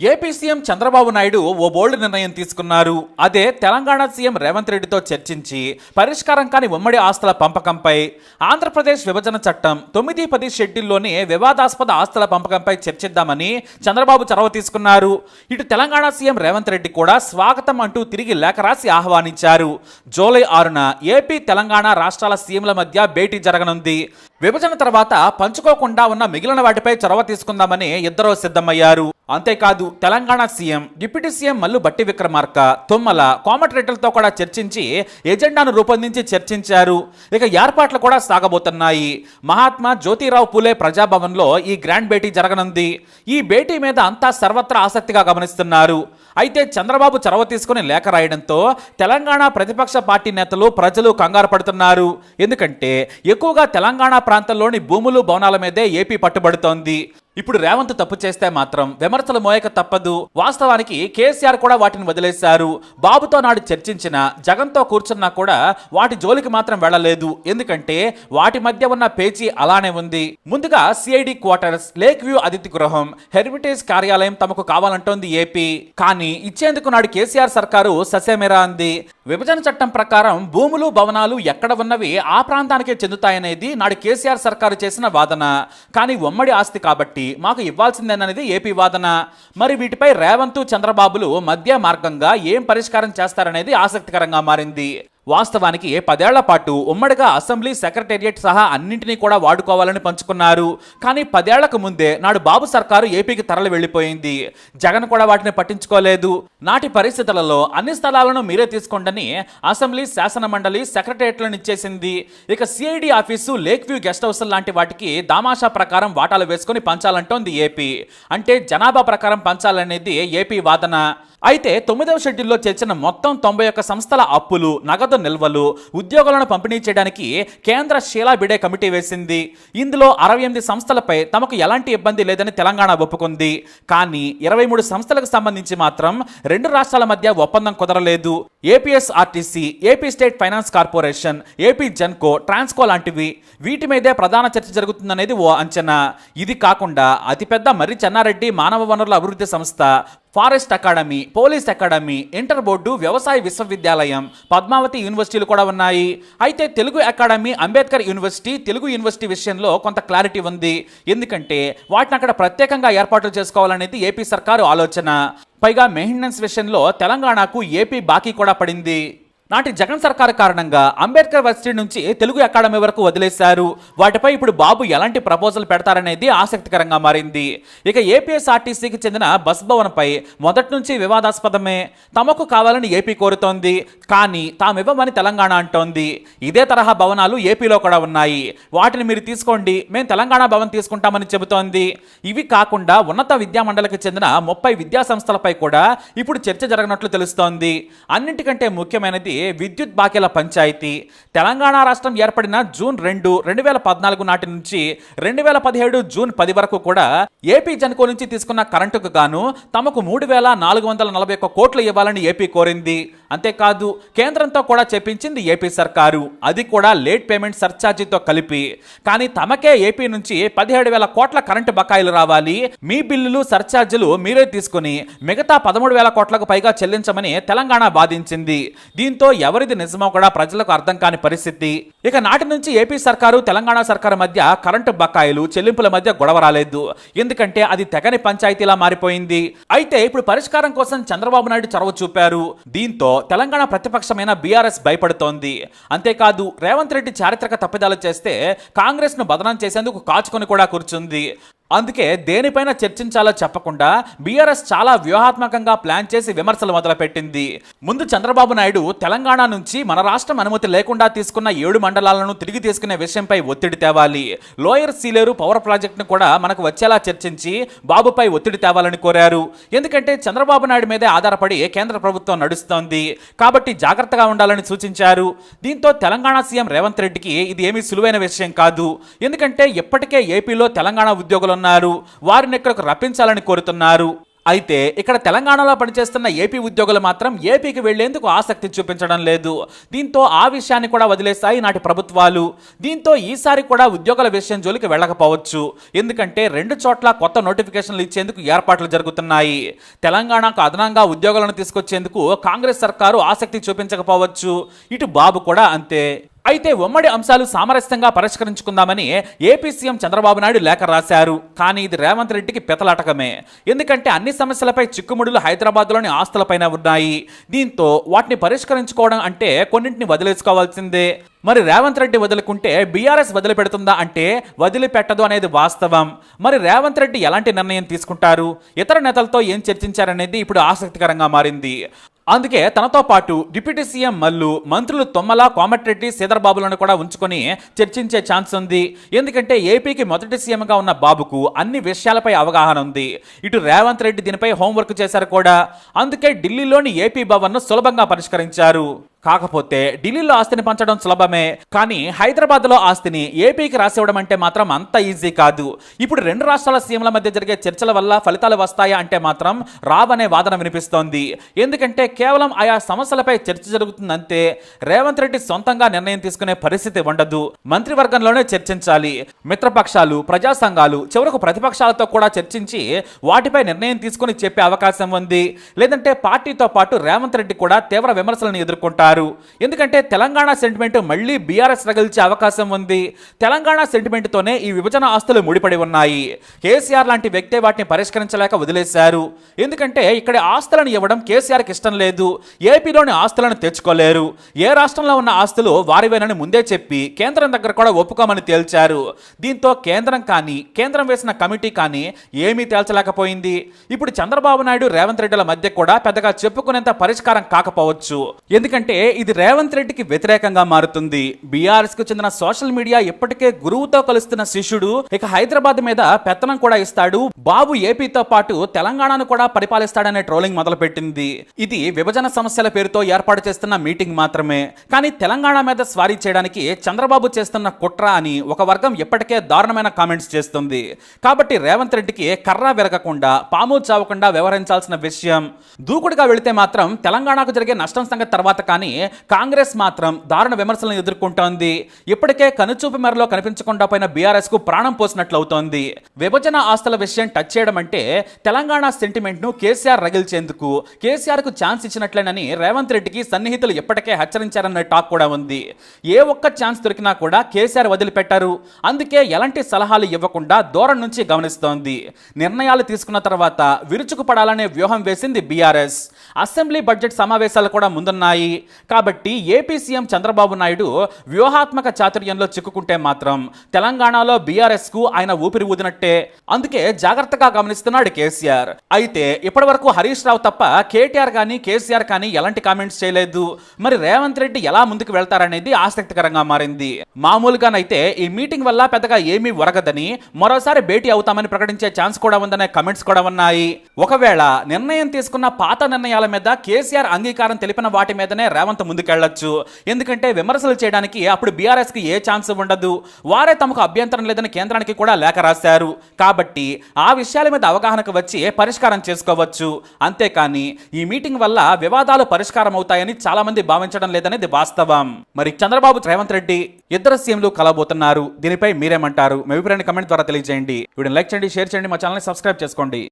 AP CM Chandrababu Naidu ఓ bold నిర్ణయం తీసుకున్నారు. అదే తెలంగాణ సీఎం రేవంత్ రెడ్డితో చర్చించి పరిష్కారం కాని ఉమ్మడి ఆస్తుల పంపకంపై ఆంధ్రప్రదేశ్ విభజన చట్టం తొమ్మిది పది షెడ్యూల్లోని వివాదాస్పద ఆస్తుల పంపకంపై చర్చిద్దామని చంద్రబాబు చొరవ తీసుకున్నారు. ఇటు తెలంగాణ సీఎం రేవంత్ రెడ్డి కూడా స్వాగతం అంటూ తిరిగి లేఖ రాసి ఆహ్వానించారు. జూలై ఆరున ఏపీ తెలంగాణ రాష్ట్రాల సీఎంల మధ్య భేటీ జరగనుంది. విభజన తర్వాత పంచుకోకుండా ఉన్న మిగిలిన వాటిపై చొరవ తీసుకుందామని ఇద్దరూ సిద్ధమయ్యారు. అంతేకాదు Telangana CM deputy CM Mallu Bhatti Vikramarka Tummala కోమటిరెడ్డిలతో కూడా చర్చించి ఎజెండాను రూపొందించి చర్చించారు. ఇక ఏర్పాట్లు కూడా సాగబోతున్నాయి. మహాత్మా జ్యోతిరావు పూలే ప్రజాభవన్లో ఈ గ్రాండ్ భేటీ జరగనుంది. ఈ భేటీ మీద అంతా సర్వత్రా ఆసక్తిగా గమనిస్తున్నారు. అయితే చంద్రబాబు చొరవ తీసుకుని లేఖ రాయడంతో తెలంగాణ ప్రతిపక్ష పార్టీ నేతలు ప్రజలు కంగారు పడుతున్నారు. ఎందుకంటే ఎక్కువగా తెలంగాణ ప్రాంతంలోని భూములు భవనాల మీదే ఏపీ పట్టుబడుతోంది. ఇప్పుడు రేవంత్ తప్పు చేస్తే మాత్రం విమర్శలు మోయక తప్పదు. వాస్తవానికి కేసీఆర్ కూడా వాటిని వదిలేశారు. బాబుతో నాడు చర్చించిన జగన్తో కూర్చున్నా కూడా వాటి జోలికి మాత్రం వెళ్ళలేదు. ఎందుకంటే వాటి మధ్య ఉన్న పేచీ అలానే ఉంది. ముందుగా సిఐడి క్వార్టర్స్ లేక్ వ్యూ అతిథి గృహం హెరిటేజ్ కార్యాలయం తమకు కావాలంటోంది ఏపీ. కానీ ఇచ్చేందుకు నాడు కేసీఆర్ సర్కారు ససేమిరా అంది. విభజన చట్టం ప్రకారం భూములు భవనాలు ఎక్కడ ఉన్నవి ఆ ప్రాంతానికే చెందుతాయనేది నాడు కేసీఆర్ సర్కారు చేసిన వాదన. కానీ ఉమ్మడి ఆస్తి కాబట్టి మాకు ఇవ్వాల్సిందేననేది ఏపీ వాదన. మరి వీటిపై రేవంత్ చంద్రబాబులు మధ్య మార్గంగా ఏం పరిష్కారం చేస్తారనేది ఆసక్తికరంగా మారింది. వాస్తవానికి పదేళ్ళ పాటు ఉమ్మడిగా అసెంబ్లీ సెక్రటేరియట్ సహా అన్నింటినీ కూడా వాడుకోవాలని పంచుకున్నారు. కానీ పదేళ్ళకు ముందే నాడు బాబు సర్కారు ఏపీకి తరలి వెళ్ళిపోయింది జగన్ కూడా వాటిని పట్టించుకోలేదు. నాటి పరిస్థితులలో అన్ని స్థలాలను మీరే తీసుకోండని అసెంబ్లీ శాసన మండలి సెక్రటేరియట్లను ఇచ్చేసింది. ఇక CID office lake view guest house లాంటి వాటికి దామాషా ప్రకారం వాటాలు వేసుకొని పంచాలంటోంది ఏపీ. అంటే జనాభా ప్రకారం పంచాలనేది ఏపీ వాదన. అయితే తొమ్మిదవ షెడ్యూల్లో చేర్చిన మొత్తం తొంభై ఒక్క సంస్థల అప్పులు నగదు నిల్వలు ఉద్యోగులను పంపిణీ చేయడానికి కేంద్ర షీలా బిడే కమిటీ వేసింది. ఇందులో అరవై ఎనిమిది సంస్థలపై తమకు ఎలాంటి ఇబ్బంది లేదని తెలంగాణ ఒప్పుకుంది. కానీ ఇరవై మూడు సంస్థలకు సంబంధించి మాత్రం రెండు రాష్ట్రాల మధ్య ఒప్పందం కుదరలేదు. APSRTC AP state finance corporation AP Genco Transco లాంటివి వీటి మీదే ప్రధాన చర్చ జరుగుతుందనేది ఓ అంచనా. ఇది కాకుండా అతిపెద్ద మర్రి చెన్నారెడ్డి మానవ వనరుల అభివృద్ధి సంస్థ forest academy police academy inter board వ్యవసాయ విశ్వవిద్యాలయం పద్మావతి యూనివర్సిటీలు కూడా ఉన్నాయి. అయితే Telugu academy Ambedkar university Telugu university విషయంలో కొంత క్లారిటీ ఉంది. ఎందుకంటే వాటిని అక్కడ ప్రత్యేకంగా ఏర్పాట్లు చేసుకోవాలనేది ఏపీ సర్కారు ఆలోచన. పైగా మెయింటెనెన్స్ విషయంలో తెలంగాణకు ఏపీ బాకీ కూడా పడింది. నాటి జగన్ సర్కార్ కారణంగా అంబేద్కర్ వర్సిటీ నుంచి తెలుగు అకాడమీ వరకు వదిలేశారు. వాటిపై ఇప్పుడు బాబు ఎలాంటి ప్రపోజల్ పెడతారనేది ఆసక్తికరంగా మారింది. ఇక ఏపీఎస్ఆర్టీసీకి చెందిన బస్ భవన్పై మొదటి నుంచి వివాదాస్పదమే. తమకు కావాలని ఏపీ కోరుతోంది. కానీ తామివ్వమని తెలంగాణ అంటోంది. ఇదే తరహా భవనాలు ఏపీలో కూడా ఉన్నాయి. వాటిని మీరు తీసుకోండి. మేము తెలంగాణ భవన్ తీసుకుంటామని చెబుతోంది. ఇవి కాకుండా ఉన్నత విద్యా మండలికి చెందిన ముప్పై విద్యా సంస్థలపై కూడా ఇప్పుడు చర్చ జరగనట్లు తెలుస్తోంది. అన్నింటికంటే ముఖ్యమైనది విద్యుత్ బాకీల పంచాయతీ. తెలంగాణ రాష్ట్రం ఏర్పడిన జూన్ రెండు రెండు వేల పద్నాలుగు నాటి నుంచి రెండు వేల పదిహేడు జూన్ పది వరకు కూడా ఏపీ జన్కో నుంచి తీసుకున్న కరెంటుకు గాను తమకు మూడు వేల నాలుగు వందల నలభై ఒక్క కోట్లు ఇవ్వాలని ఏపీ కోరింది. అంతేకాదు కేంద్రంతో కూడా చెప్పించింది ఏపీ సర్కారు. అది కూడా లేట్ పేమెంట్ సర్ఛార్జీతో కలిపి. కానీ తమకే ఏపీ నుంచి పదిహేడు వేల కోట్ల కరెంటు బకాయిలు రావాలి. మీ బిల్లులు సర్ఛార్జీలు మీరే తీసుకుని మిగతా పదమూడు వేల కోట్లకు పైగా చెల్లించమని తెలంగాణ బాధించింది దీంతో ఎవరిది నిజమో కూడా ప్రజలకు అర్థం కాని పరిస్థితి. ఇక నాటి నుంచి ఏపీ సర్కారు తెలంగాణ సర్కారు మధ్య కరెంటు బకాయిలు చెల్లింపుల మధ్య గొడవ రాలేదు. ఎందుకంటే అది తెగని పంచాయతీలా మారిపోయింది. అయితే ఇప్పుడు పరిష్కారం కోసం చంద్రబాబు నాయుడు చొరవ చూపారు. దీంతో తెలంగాణ ప్రతిపక్షమైన బీఆర్ఎస్ భయపడుతోంది. అంతేకాదు రేవంత్ రెడ్డి చారిత్రక తప్పిదాలు చేస్తే కాంగ్రెస్ను బదనం చేసేందుకు కాచుకొని కూడా కూర్చుంది. అందుకే దేనిపైన చర్చించాలో చెప్పకుండా బీఆర్ఎస్ చాలా వ్యూహాత్మకంగా ప్లాన్ చేసి విమర్శలు మొదలుపెట్టింది. ముందు చంద్రబాబు నాయుడు తెలంగాణ నుంచి మన రాష్ట్రం అనుమతి లేకుండా తీసుకున్న ఏడు మండలాలను తిరిగి తీసుకునే విషయంపై ఒత్తిడి తేవాలి. లోయర్ సీలేరు పవర్ ప్రాజెక్టును కూడా మనకు వచ్చేలా చర్చించి బాబుపై ఒత్తిడి తేవాలని కోరారు. ఎందుకంటే చంద్రబాబు నాయుడు మీదే ఆధారపడి కేంద్ర ప్రభుత్వం నడుస్తోంది. కాబట్టి జాగ్రత్తగా ఉండాలని సూచించారు. దీంతో తెలంగాణ సీఎం రేవంత్ రెడ్డికి ఇది ఏమీ సులువైన విషయం కాదు. ఎందుకంటే ఇప్పటికే ఏపీలో తెలంగాణ ఉద్యోగులు కోరుతున్నారు వారిని ఇక్కడకు రప్పించాలని కోరుతున్నారు. అయితే ఇక్కడ తెలంగాణలో పనిచేస్తున్న ఏపీ ఉద్యోగులు మాత్రం ఏపీకి వెళ్ళేందుకు ఆసక్తి చూపించడం లేదు. దీంతో ఆ విషయాన్ని కూడా వదిలేశాయి నాటి ప్రభుత్వాలు. దీంతో ఈసారి కూడా ఉద్యోగుల విషయం జోలికి వెళ్ళకపోవచ్చు. ఎందుకంటే రెండు చోట్ల కొత్త నోటిఫికేషన్లు ఇచ్చేందుకు ఏర్పాట్లు జరుగుతున్నాయి. తెలంగాణకు అదనంగా ఉద్యోగులను తీసుకొచ్చేందుకు కాంగ్రెస్ సర్కారు ఆసక్తి చూపించకపోవచ్చు. ఇటు బాబు కూడా అంతే. అయితే ఉమ్మడి అంశాలు సామరస్యంగా పరిష్కరించుకుందామని ఏపీ సీఎం చంద్రబాబు నాయుడు లేఖ రాశారు. కానీ ఇది రేవంత్ రెడ్డికి పెతలాటకమే. ఎందుకంటే అన్ని సమస్యలపై చిక్కుముడులు హైదరాబాద్లోని ఆస్తులపైన ఉన్నాయి. దీంతో వాటిని పరిష్కరించుకోవడం అంటే కొన్నింటిని వదిలేసుకోవాల్సిందే. మరి రేవంత్ రెడ్డి వదులుకుంటే బీఆర్ఎస్ వదిలిపెడుతుందా అంటే వదిలిపెట్టదు అనేది వాస్తవం. మరి రేవంత్ రెడ్డి ఎలాంటి నిర్ణయం తీసుకుంటారు? ఇతర నేతలతో ఏం చర్చించారనేది ఇప్పుడు ఆసక్తికరంగా మారింది. అందుకే తనతో పాటు డిప్యూటీ సీఎం మల్లు మంత్రులు తొమ్మల కోమటిరెడ్డి సీదర్బాబులను కూడా ఉంచుకొని చర్చించే ఛాన్స్ ఉంది. ఎందుకంటే ఏపీకి మొదటి సీఎంగా ఉన్న బాబుకు అన్ని విషయాలపై అవగాహన ఉంది. ఇటు రేవంత్ రెడ్డి దీనిపై హోంవర్క్ చేశారు కూడా. అందుకే ఢిల్లీలోని ఏపీ భవన్ను సులభంగా పరిష్కరించారు. కాకపోతే ఢిల్లీలో ఆస్తిని పంచడం సులభమే కానీ హైదరాబాద్లో ఆస్తిని ఏపీకి రాసివ్వడం అంటే మాత్రం అంత ఈజీ కాదు. ఇప్పుడు రెండు రాష్ట్రాల సీఎంల మధ్య జరిగే చర్చల వల్ల ఫలితాలు వస్తాయా అంటే మాత్రం రావనే వాదన వినిపిస్తోంది. ఎందుకంటే కేవలం ఆయా సమస్యలపై చర్చ జరుగుతుందంతే రేవంత్ రెడ్డి సొంతంగా నిర్ణయం తీసుకునే పరిస్థితి ఉండదు. మంత్రివర్గంలోనే చర్చించాలి. మిత్రపక్షాలు ప్రజా సంఘాలు చివరకు ప్రతిపక్షాలతో కూడా చర్చించి వాటిపై నిర్ణయం తీసుకుని చెప్పే అవకాశం ఉంది. లేదంటే పార్టీతో పాటు రేవంత్ రెడ్డి కూడా తీవ్ర విమర్శలను ఎదుర్కొంటారు. ఎందుకంటే తెలంగాణ సెంటిమెంట్ మళ్ళీ బీఆర్ఎస్ రగిల్చే అవకాశం ఉంది. తెలంగాణ సెంటిమెంట్తోనే ఈ విభజన ఆస్తులు ముడిపడి ఉన్నాయి. కేసీఆర్ లాంటి వ్యక్తే వాటిని పరిష్కరించలేక వదిలేశారు. ఎందుకంటే ఇక్కడ ఆస్తులను ఇవ్వడం కేసీఆర్కి ఇష్టం లేదు. ఏపీలోని ఆస్తులను తెచ్చుకోలేరు. ఏ రాష్ట్రంలో ఉన్న ఆస్తులు వారివేనని ముందే చెప్పి కేంద్రం దగ్గర కూడా ఒప్పుకోమని తేల్చారు. దీంతో కేంద్రం కానీ కేంద్రం వేసిన కమిటీ కానీ ఏమీ తేల్చలేకపోయింది. ఇప్పుడు చంద్రబాబు నాయుడు రేవంత్ రెడ్డిల మధ్య కూడా పెద్దగా చెప్పుకునేంత పరిష్కారం కాకపోవచ్చు. ఎందుకంటే ఇది రేవంత్ రెడ్డికి వ్యతిరేకంగా మారుతుంది. బీఆర్ఎస్కు చెందిన సోషల్ మీడియా ఇప్పటికే గురువుతో కలుస్తున్న శిష్యుడు ఇక హైదరాబాద్ మీద పెత్తనం కూడా ఇస్తాడు. బాబు ఏపీతో పాటు తెలంగాణను కూడా పరిపాలిస్తాడనే ట్రోలింగ్ మొదలుపెట్టింది. ఇది విభజన సమస్యల పేరుతో ఏర్పాటు చేస్తున్న మీటింగ్ మాత్రమే. కానీ తెలంగాణ మీద స్వారీ చేయడానికి చంద్రబాబు చేస్తున్న కుట్ర అని ఒక వర్గం ఇప్పటికే దారుణమైన కామెంట్స్ చేస్తుంది. కాబట్టి రేవంత్ రెడ్డికి కర్ర విరగకుండా పాము చావకుండా వ్యవహరించాల్సిన విషయం. దూకుడుగా వెళితే మాత్రం తెలంగాణకు జరిగే నష్టం సంగతి తర్వాత కానీ కాంగ్రెస్ మాత్రం దారుణ విమర్శలను ఎదుర్కొంటోంది. ఇప్పటికే కనుచూపు మేరలో కనిపించకుండా పోయిన బీఆర్ఎస్కు ప్రాణం పోసినట్లవుతోంది. విభజన ఆస్తుల విషయం టచ్ చేయడం అంటే తెలంగాణ సెంటిమెంట్ను కేసీఆర్ రగిల్చేందుకు కేసీఆర్కు ఛాన్స్ ఇచ్చినట్లేనని రేవంత్ రెడ్డికి సన్నిహితులు ఇప్పటికే హెచ్చరించారన్న టాక్ కూడా ఉంది. ఏ ఒక్క ఛాన్స్ దొరికినా కూడా కేసీఆర్ వదిలిపెట్టారు. అందుకే ఎలాంటి సలహాలు ఇవ్వకుండా దూరం నుంచి గమనిస్తోంది. నిర్ణయాలు తీసుకున్న తర్వాత విరుచుకుపడాలనే వ్యూహం వేసింది బీఆర్ఎస్. అసెంబ్లీ బడ్జెట్ సమావేశాలు కూడా ముందున్నాయి. కాబట్టి ఏపీ సీఎం చంద్రబాబు నాయుడు వ్యూహాత్మక చాతుర్యంలో చిక్కుకుంటే మాత్రం తెలంగాణలో బీఆర్ఎస్కు ఆయన ఊపిరి ఊదినట్టే. అందుకే జాగ్రత్తగా గమనిస్తున్నాడు కేసీఆర్. అయితే ఇప్పటి వరకు హరీష్ రావు తప్ప కేటీఆర్ కానీ కేసీఆర్ కానీ ఎలాంటి కామెంట్స్ చేయలేదు. మరి రేవంత్ రెడ్డి ఎలా ముందుకు వెళ్తారనేది ఆసక్తికరంగా మారింది. మామూలుగానైతే ఈ మీటింగ్ వల్ల పెద్దగా ఏమీ ఒరగదని మరోసారి భేటీ అవుతామని ప్రకటించే ఛాన్స్ కూడా ఉందనే కమెంట్స్ కూడా ఉన్నాయి. ఒకవేళ నిర్ణయం తీసుకున్న పాత నిర్ణయాల మీద కేసీఆర్ అంగీకారం తెలిపిన వాటి మీదనే రేవంత్ ముందుకెళ్ళొచ్చు ఎందుకంటే విమర్శలు చేయడానికి అప్పుడు బీఆర్ఎస్కి ఏ ఛాన్స్ ఉండదు. వారే తమకు అభ్యంతరం లేదని కేంద్రానికి కూడా లేఖ రాశారు. కాబట్టి ఆ విషయాల మీద అవగాహనకు వచ్చి పరిష్కారం చేసుకోవచ్చు. అంతేకాని ఈ మీటింగ్ వల్ల వివాదాలు పరిష్కారం అవుతాయని చాలా మంది భావించడం లేదనేది వాస్తవం. మరి చంద్రబాబు రేవంత్ రెడ్డి ఇద్దరు సీఎంలు కలబోతున్నారు దీనిపై మీరేమంటారు? మీ అభిప్రాయాన్ని కమెంట్ ద్వారా తెలియజేయండి. వీడియో లైక్ చేయండి షేర్ చేయండి మా ఛానల్ని సబ్స్క్రైబ్ చేసుకోండి.